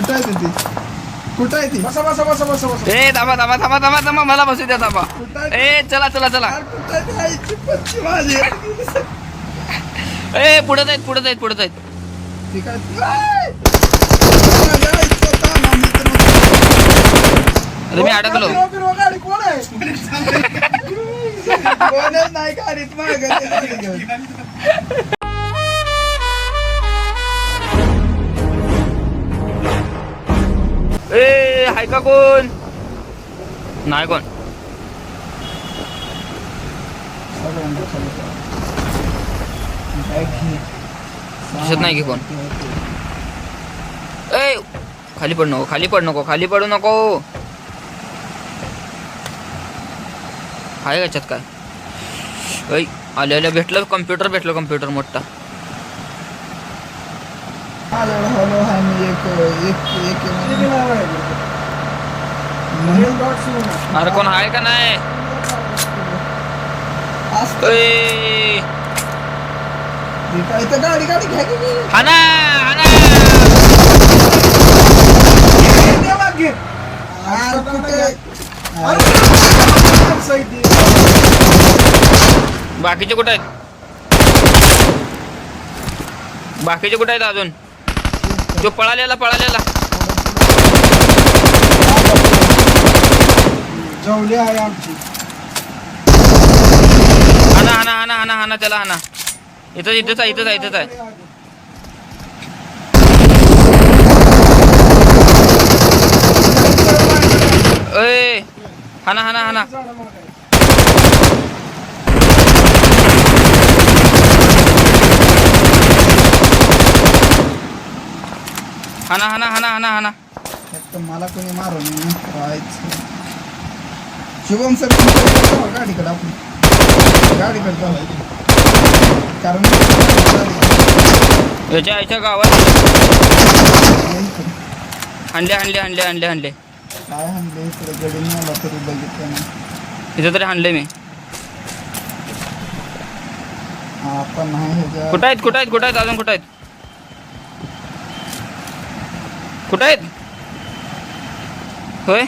कुठं आहे ती कुठं आहे ती? बसा बसा बसा बसा बसा. ए थांबा थांबा थांबा थांबा थांबा मला बसू द्या थांबा. आहे ए चला चला चला. यार, कुठं आहे ती? आईची पच्ची माझी. ए पुढे जायत पुढे जायत पुढे जायत ती काय आय! माझ्या आईचा ताना मित्र. अरे मी अडकलो. फिरवा, फिरवा, गाडी कोण आहे? कोणच नाही गाडीत ते का कोण नाही कोण दिसत नाही की कोण ए खाली पड नको खाली पड नको खाली पडू नको आहे याच्यात काय ऐ आल्या आल्या भेटलं कम्प्युटर भेटलं कम्प्युटर मोठा माझ्याकडे हॅलो अरे कोण आहे का नाही? बाकीचे कुठे आहेत? बाकीचे कुठे आहेत अजून? जो पळालेला पळालेला. जवली आहे आमची. हाना हाना हाना हाना हाना त्याला हाना. इथंच इथंच आहे इथंच आहे इथंच आहे. ए हाना हाना हाना. हाना हाना हाना हाना हाना. मला कोणी मारून शुभम सर जाऊ गाडीकडे आपण. गाडीकडे जाऊ कारण याच्या याच्या गावात इकडे. हाणले हाणले हाणले हाणले हाणले. काय म्हणले इकडे गडी मला तरी बघितलं नाही. इथं तरी हाणले मी. आपण नाही कुठं आहेत कुठं आहेत कुठं आहेत अजून कुठं आहेत? कुठं आहेत? होय?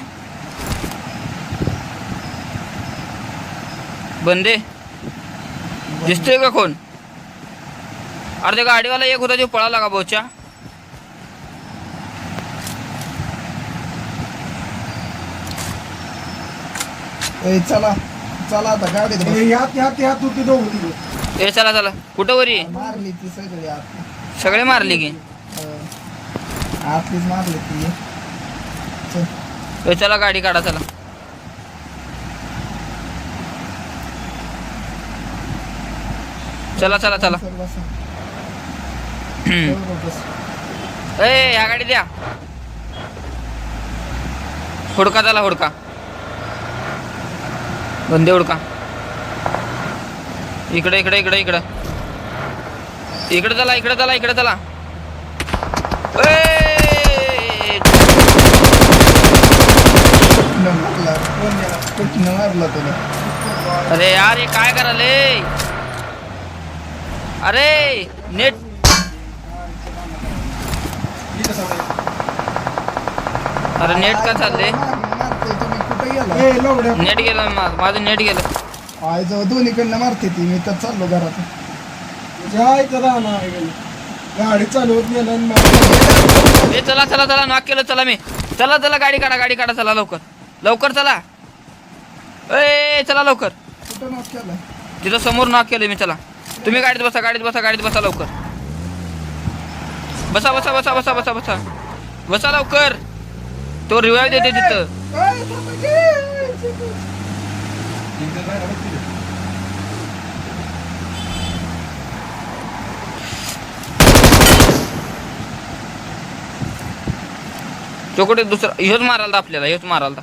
बंदे? दिसतोय का कोण? अरे ते गाडीवाला एक होता जो पळाला का भाऊच्या ए चला. चला आता गाडीत बस. हे यात यात यात होती दोघं तिघं. ए चला चला. कुठं वरी? मारली ती सगळी आत. सगळे मारले की? अं, आतलीच मारली ती. चल. ए चला गाडी काढा चला. चला चला चला. ए ह्या गाडी द्या हुडका चला हुडका. बंदे हुडका. इकडे इकडे इकडे इकडे. इकडे चला इकडे चला इकडे चला. अरे यार हे काय कराले अरे नेट. अरे नेट का चालले. नेट गेलं माझं नेट गेलं. आय जवळ दोन्हीकडनं मारते ती मी तर चाललो घरात. तुझ्या इथं राहणार. गाडी चालवत गेलं चला चला चला नॉक केलं चला मी. चला चला गाडी काढा गाडी काढा चला लवकर. लवकर चला. ए चला लवकर. कुठं नॉक केलाय? तिथं समोर नॉक केलं मी चला. तुम्ही गाडीत बसा गाडीत बसा गाडीत बसा लवकर. बसा बसा बसा बसा बसा बसा. बसा लवकर. तो रिवाय देते तिथं. तो कुठे दुसरा? ह्योच मारायला आपल्याला ह्योच मारायला.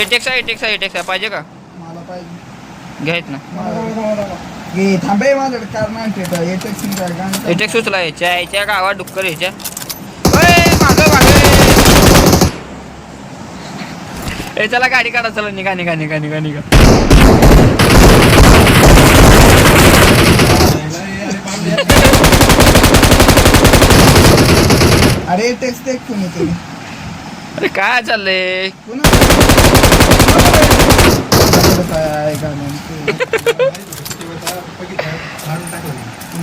एटेक्स आहे एटेक्स आहे एटेक्स आहे पाहिजे का? घ्यायच ना थांबे कार नाही ठेवता टॅक्सी उचला याच्या याच्या गावात डुक्कर याच्या ओय, मागं मागं ए चला गाडी काढा चला निघा निघा निघा निघा निघा अरे देख तुम्ही तुम्ही अरे काय चाललंय पुन्हा काय आहे का नेमकं?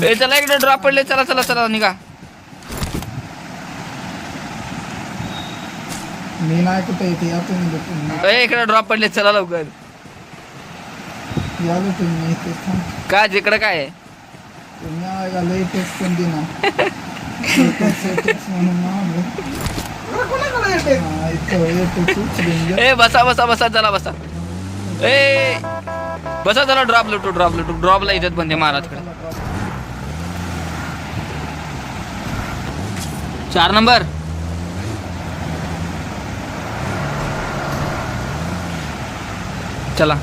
ए चला इकडे ड्रॉप पडले. चला चला चला निघा. मी नाही कुठे येते या तुम्ही इकडे ड्रॉप पडले. चला लवकर. या तुम्ही इथे काय जिकडे काय आहे? तुम्ही का लई टेक्स्ट पण दिना. ए बसा बसा बसा चला बसा. ए बसा चला ड्रॉप लुटू ड्रॉप लुटू. ड्रॉपला इज्जत बंदे महाराजकडे. चार नंबर. चला.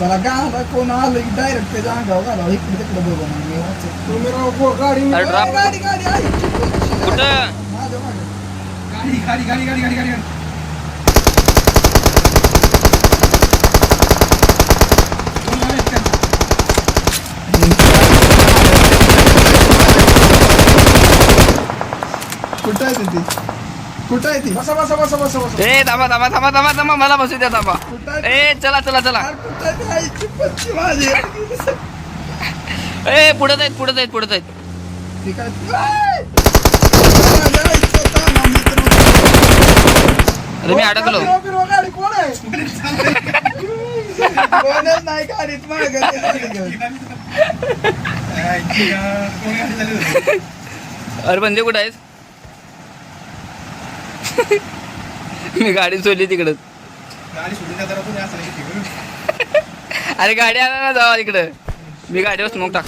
चला गावाला कोण आलं की डायरेक्ट त्याच्या अंगावर घाला इकडे तिकडे बघू. तुम्ही राव गाडी अरे ए, ड्रॉप गाडी गाडी आहे कुठं. गाडी गाडी गाडी गाडी गाडी गाडी दोन गाड्या आहेत का? कुठं आहे ती कुठं आहे ती? बसा बसा बसा बसा बसा. ए थांबा थांबा थांबा थांबा थांबा मला बसू द्या थांबा. ए चला चला चला. कुठं आहे ती? आईची पच्ची माझी. ए पुढत आहेत पुढत आहेत पुढत आहेत. ती काय ए! माझ्या आईचं ताना मित्र. अरे मी अडकलो. फिरवा, फिरवा, गाडी कोण आहे? कोणच नाही गाडीत मागं ते गाडी घेऊन. काय, ठीक आहे. कोण गाडी चालू होती? अरे बंदे कुठं आहेस मी गाडी सोडली तिकडं. अरे गाडी आणा ना जावा तिकडं. मी गाडीवर स्मोक टाक.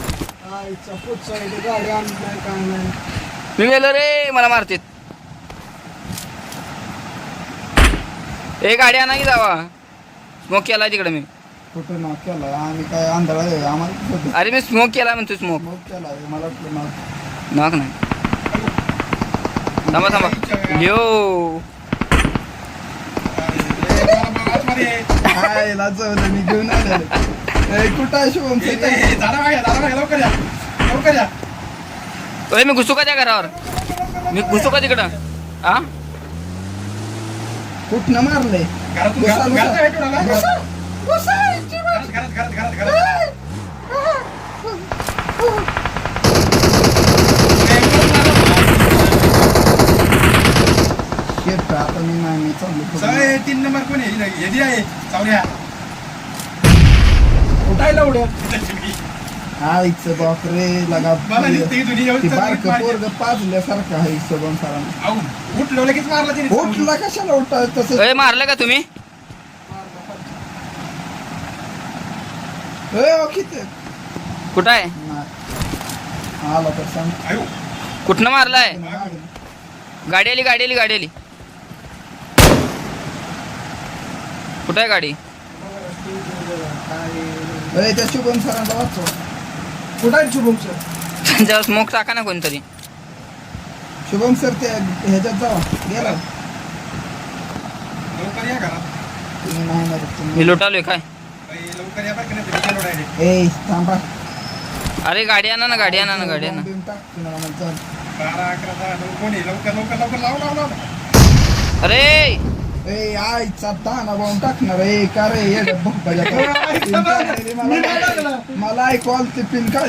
आईचा पुढचा इथे गाडी आणली नाही, काय नाही. मी गेलो रे मला मारते ए गाडी आणा की जावा. स्मोक केला तिकडे मी. कुठं नॉक केला आम्ही काय आंधळा आहे? आम्हाला कुठं? अरे मी स्मोक केला म्हणतो स्मोक नॉक केला. मला. नाक नाही. थांबा थांबा. अरे, आहे. हाय, लाज मी घेऊन कुठं शुभम? लवकर या. लवकर या. ओय मी घुसू का त्या घरावर? मी घुसू का तिकडं? हा कुठनं मारले घरातून घरात. घरात. घरात घरात घरात घरात घरात Shit, आता मी नाही मी चाललो पुढं. सगळे तीन नंबर कोण आहे चावड्या उठायला उड्या बापरे लगा मला ही ती बारक चालली पोरग पाजल्यासारखं आहे शुभम सरांना आऊ, उठलो लगेच मारला तिने उठला कशाला उठा तसं ए मारलं का तुम्ही ए, ओ, किती कुठं आहे नाही. आला तर सांग आयो कुठनं मारलाय गाडी आली गाडी आली गाडी आली कुठं आहे गाडी? ए, त्या शुभम सरांना वाचव. कुठं आहे शुभम सर? त्यांच्यावर स्मोक टाका ना कोणतरी. शुभम सर त्या ह्याच्यात जावा. गेला. लवकर या घरात. तुम्ही नाही मरत तुम्ही. मी लोटालोय काय? बाई, लवकर या बरं का नाही तर गेलो direct. ए थांबा. अरे गाडी आणा ना गाडी आणा ना गाडी आणा. बॉम्ब बिम्ब टाक तुम्हाला मग चल. बारा अकरा दहा नऊ कोण? आहे लवकर लवकर लवकर लाव लाव लाव. अरे! ए आईचा दाना बॉम्ब टाकणार ए का रे ये भोपाच्या पिन टाकलेली मला मला ऐकू आलं ते पिन काय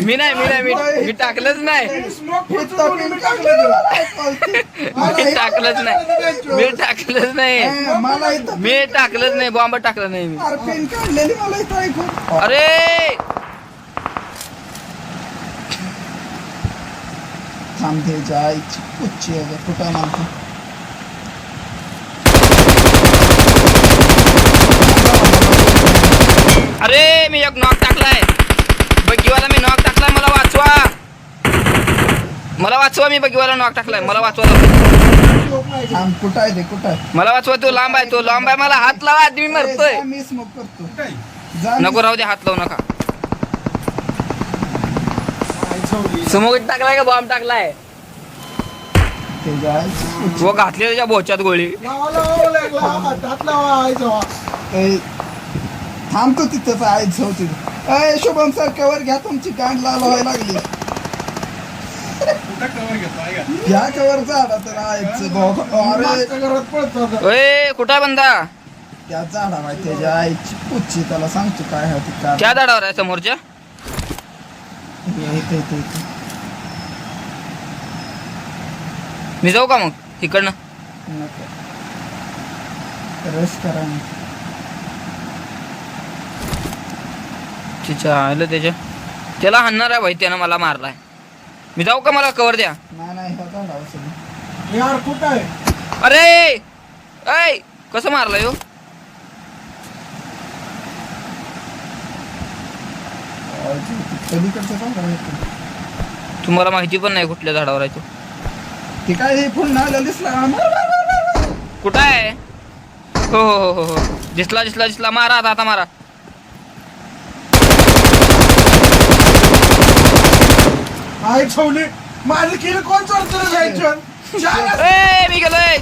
मी नाही मी नाही मी मी टाकलंच नाही पिन टाकलं तुला ऐकू आलं ते. मला मी हे- टाकलंच नाही मी टाकलंच नाही ए, मला इथं मी टाकलंच नाही बॉम्ब टाकलं नाही मी अरे पिन काढलेली मला इथं ऐकू अरे थांबतेच्या आईची पुच्ची आहे कुठं मानतो अरे मी एक नॉक टाकलाय. बग्गीवाला मी नॉक टाकलाय मला वाचवा. मला वाचवा मी बग्गीवाला नॉक टाकलाय. मला वाचवा. कुठं आहे ते कुठं आहे? मला वाचवा तो लांब आहे तो लांब आहे. मला हात लावा आधी मी मरतोय. जा, मी स्मोक करतो. कुठं आहे? जा मी- नको राहू दे हात लावू नका. समोर टाकलाय का बॉम्ब टाकलाय? पुच्ची. वो घातली त्याच्या बोच्यात गोळी. लावा, लावा, लावा, लावा, हात लावा, आई जावा. ए, थांबतो तिथंच आहे झोव तिथं ए शुभम सर कवर घ्या तुमची गांड लाल व्हायला लागली. या कवर झाडा तर अरे कुठं आहे बंदा? त्या झाडा माहिती त्याच्या आईची पुच्छी त्याला सांगतो काय आहे ती काय त्या झाडावर आहे समोरच्या? हे इथे इथे इथे. मी जाऊ का मग? इकडनं. नको. रस करा ना. तिच्या आलं त्याच्या. त्याला हाणणार आहे भाई त्यानं मला मारलाय. मी जाऊ का मला कवर द्या? यार कुठं आहे? अरे ऐ कसं मारलाय हो? पलीकडचं. तुम्हाला माहिती पण नाही कुठल्या झाडावर आहे तो. ते काय हे पुन्हा आलं दिसला? मार, मार, मार, मार. कुठं आहे? हो हो हो हो हो. दिसला दिसला दिसला. मारा आता आता मारा. आई छवली माझं केलं कोण चालतं जायचं? चार ए मी गेलोय.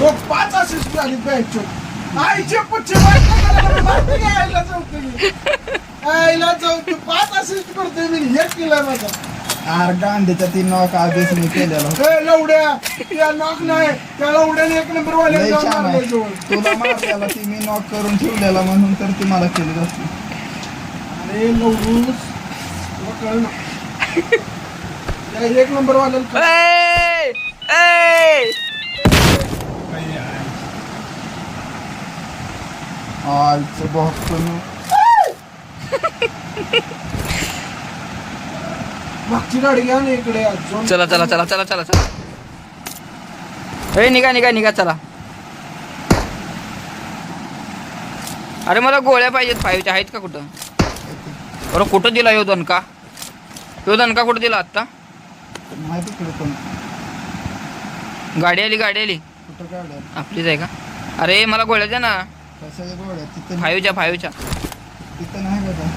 हो, पाच असिस्ट झाली जायचं. आईचे पुच्छे माहिती आईला चौकली आईला चौकली पाच असिस्ट करतोय मी. एक केला माझा आर गांधीच्या तीन नॉक आधीच मी केलेला. ए लवड्या या नॉक नाही. त्या लवड्याने एक नंबर वाले लय जाऊन छान मारलंय आहे जवळ. तुला मारल्याला ती मी नॉक करून ठेवलेला म्हणून तर ती मला केली असती अरे लवडूस तुला कळलं. एक नंबर ए आलचं बघतो मागची गाडी घ्या ना इकडे अजून चला चला चला चला चला चला. ए निघा निघा निघा चला. अरे मला गोळ्या पाहिजेत फाईव्हच्या आहेत का कुठं? बरं कुठं दिला यो दणका? यो दणका कुठं दिला आत्ता? माहिती तिकडे पण गाडी आली गाडी आली. कुठं काढलं आपलीच आहे का? अरे मला गोळ्या द्या ना. कशाच्या गोळ्या? तिथं फाईव्हच्या फाईव्हच्या तिथं नाही बघा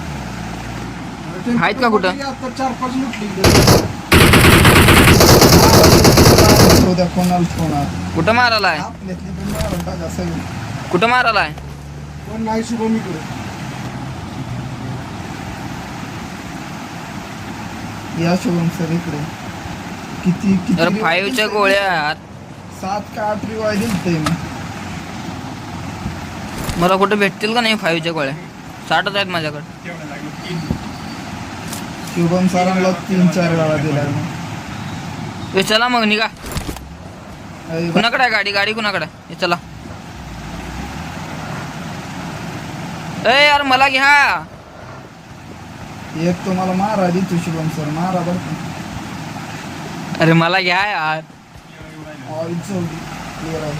आहेत का कुठं? आता? चार पाच लुटली उद्या कोणाला कुठं मारालाय आपल्यातली पण मारून टाका सगळी. कुठं मारालाय पण नाही शुभम इकडे. या शुभम सर इकडे. किती किती फाईव्हच्या? गोळ्या सात का आठ रिवाय दिलतंय मी मला कुठं भेटतील का नाही फाईव्हच्या गोळ्या? साठच आहेत माझ्याकडे. शुभम सरांना तीन चार वेळा दिला ए चला मग निघा. अरे कुणाकडे आहे गाडी? गाडी कुणाकडे आहे? हे चला. ए यार मला घ्या. एक तुम्हाला मारा देतो शुभम सर मारा बरं. अरे मला घ्या यार. ऑइल चौदी क्लिअर आहे.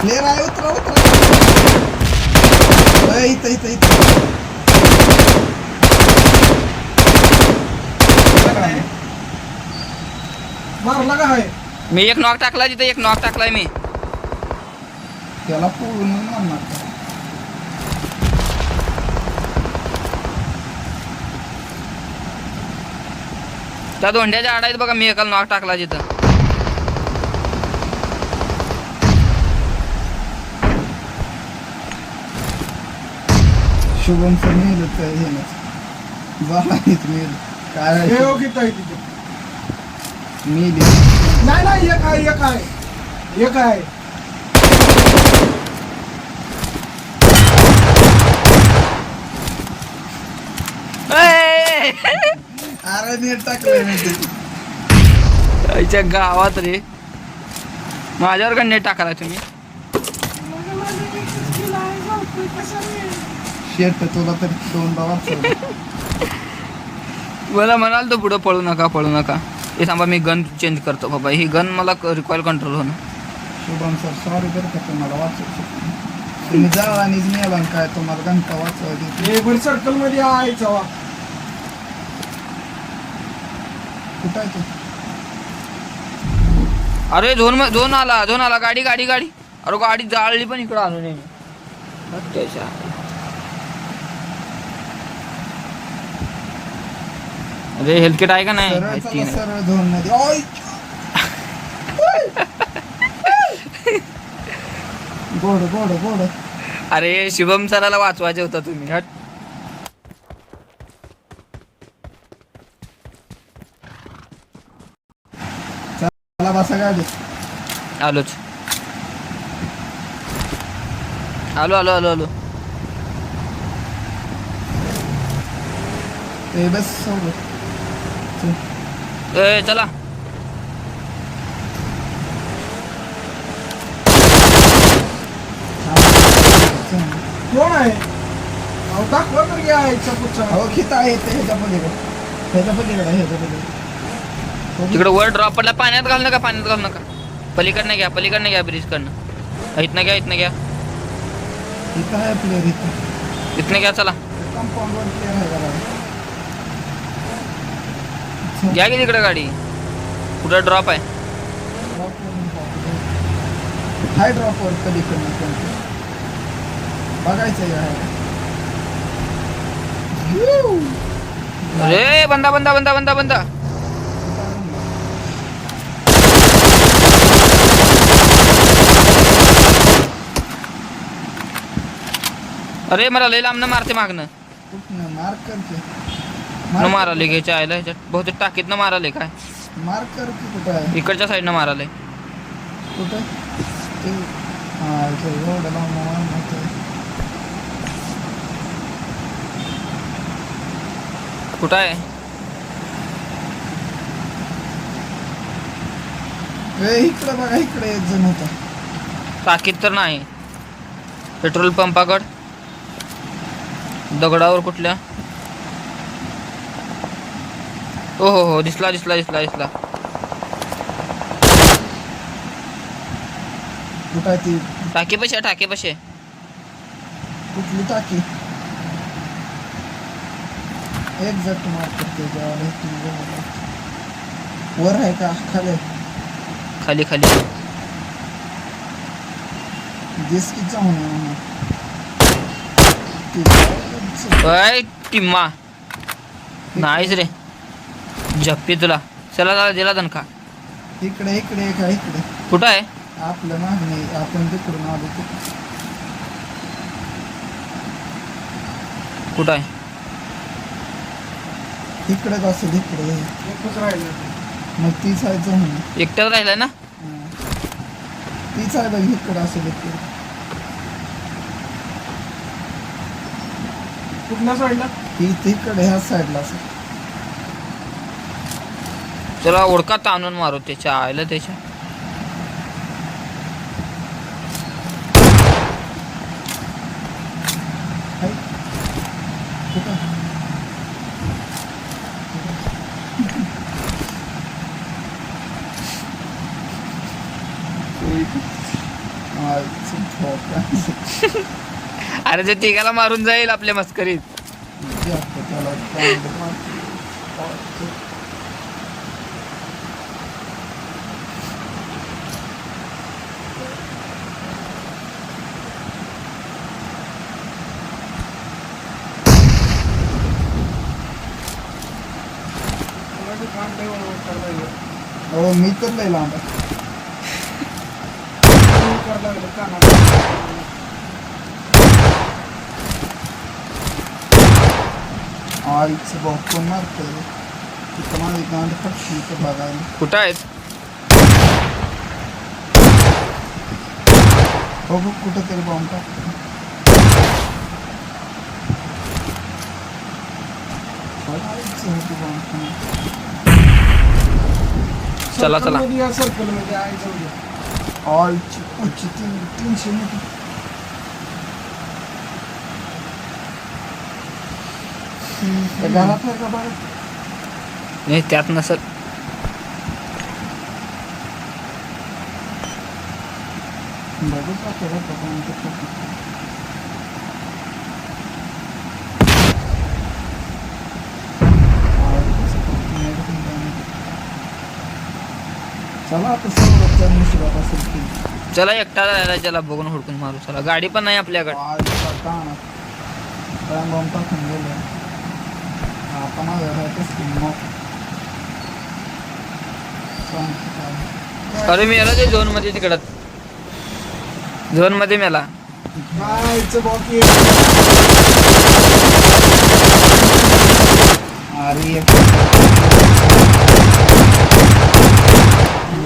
क्लिअर आहे उतरा उतरा. इथं इथं इथं. मारला का मी एक नॉक टाकला तिथे एक नॉक टाकलाय मी. त्याला पूर्ण मारणार का? त्या दोंड्याच्या आड आहेत बघा मी एकाला नॉक टाकला तिथं शुभम सर मेल तर हे काय मेल नाही नाही एक आहे एक आहे. एक आहे. ए! अरे नेट टाकलंय मी ते. आईच्या गावात रे. माझ्यावर का नेट टाकाला तुम्ही? शेट तुला तरी मला म्हणाल तर पुढं पळू नका पळू नका. हे थांबा मी गन चेंज करतो बाबा. ही गन मला रिकॉईल कंट्रोल होणं शुभम सर सॉरी बरं का तुम्हाला वाचवू तुम्ही आणि मेला काय तुम्हाला घंटा वाचवा देतो हे सर्कलमध्ये आहे चवा कुठं आहे तू? अरे झोन म- झोन आला झोन आला. गाडी गाडी गाडी. अरे गाडी जाळली पण इकडं आणून त्याच्या अरे हेल्थकिट आहे का नाही? सरळ आहे, चला तीन आहे. सरळ झोनमध्ये. ओय! गोड गोड गोड. अरे शुभम सराला वाचवायचे होता तुम्ही. हट. बसा गाडी आलोच. आलो आलो आलो आलो. ए बस चल. ए चला. हा. कोण आहे? अहो दाखवा तर घ्या यायचा पुढचा. अहो खिता आहे ते ह्याच्या पलीकडे. ह्याच्या पलीकडे ह्याच्या पलीकडे. तिकडे वर ड्रॉप पडला पाण्यात घाल नका पाण्यात घाल नका. पलीकडनं घ्या पलीकडनं घ्या ब्रिजकडनं इथनं घ्या इथनं घ्या. इथनं घ्या चला. घ्या की तिकडे गाडी. कुठं ड्रॉप आहे? हाय पलीकडनं बघायचं आहे. अरे बंदा बंदा बंदा बंदा बंदा. अरे मला लय लांबनं मारते मागणं न माराले घ्यायच्या आयला ह्याच्यात बहुतेक टाकीतनं माराले काय? मार्कर की कुठं इकडच्या साईडनं माराले. कुठं? लांब. कुठं आहे? इकडं बघा इकडे एक जण होता. टाकीत तर नाही. पेट्रोल पंपाकड. दगडावर कुठल्या? हो हो हो दिसला दिसला दिसला दिसला. टाकी पशे टाकी पशे कुठली टाकी? एक जट मारतो ते जेवायला इथून जेवायला. वर आहे का? खाली? खाली खाली. दिस की ती अय टिम्मा. नाहीच रे. झप्पी तुला. चला चला दिला दणका इकडे इकडे एक आहे इकडे. कुठं आहे? आपलं मागणी आपण तिकडून आलो ते. कुठं आहे? इकडेच असेल इकडे एकच राहिलं. मग तीच आहे एकट्याच राहिलाय ना? तीच आहे बघ इकडे असेल इकडे. कुठल्या साईडला ती तिकडे ह्या साईडला असेल चला ओळखा ताणून मारू त्याच्या आयला त्याच्या आहे? कुठं आजचं ठोका. अरे ते तिघाला मारून जाईल आपल्या मस्करीत. मी तर लय लांब आहे. वळवळ करायला लागलं कानाला. आईचं भाऊ कोण मारतंय तिथं माझी गांड फटकी इथं बघायला कुठं आहेत हो बघ कुठं तरी बॉम्ब टाकतो आईचं होती बॉम्ब चला, चला. सर्कलमध्ये या सर्कलमध्ये आहे जाऊ द्या. ऑलची पुढची तीन तीनशे मीटर का नाही त्यात नसल. बघू का तेव्हा बघून ते टाकू. चला चला एकटा राहिला त्याला बघून हुडकून मारू. चला गाडी पण नाही आपल्याकडे. बॉम्ब टाकून गेले आता माझ्या राहतच की मग सांगतो काय. अरे मी याला. ते झोनमध्ये तिकडं झोनमध्ये मेला अरे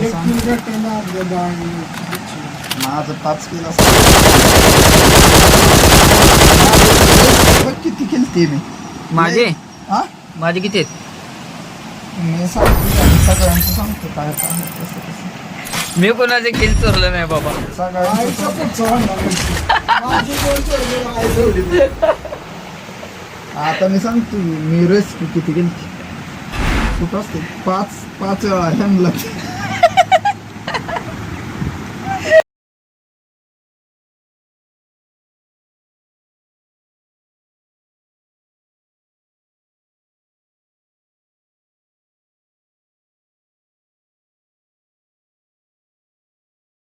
एक किल माझं पाच किलो किती केलते मी. माझे हा? माझे किती आहेत? मी सांगतो सगळ्यांचं सांगतो काय कसं मी कोणाचे किल चोरलं नाही बाबा. आता मी सांगतो मी रेस्क्यू किती केली? कुठं असते? पाच पाच वेळा ह्यांना